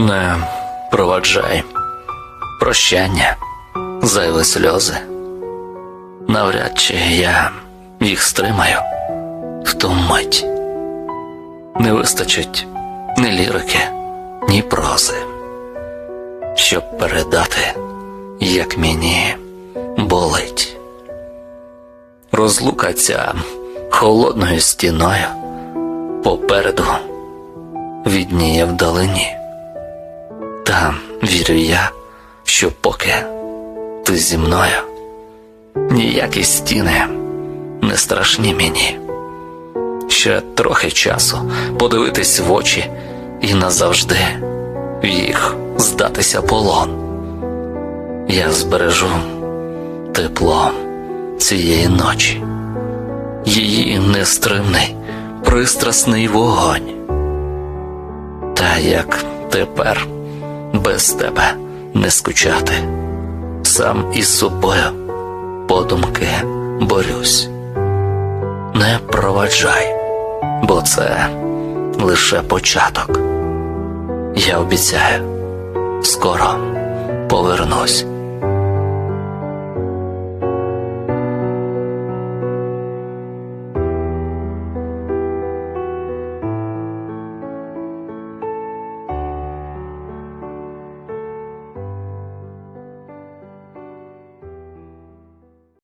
Не проваджай прощання, зайві сльози. Навряд чи я їх стримаю в ту мить. Не вистачить ні лірики, ні прози, щоб передати, як мені болить. Розлука ця холодною стіною попереду відніє вдалині. Вірю я, що поки ти зі мною, ніякі стіни не страшні мені. Ще трохи часу подивитись в очі і назавжди їх здатися полон. Я збережу тепло цієї ночі, її нестримний, пристрасний вогонь. Та як тепер без тебе не скучати, сам із собою подумки борюсь. Не проваджай, бо це лише початок. Я обіцяю, скоро повернусь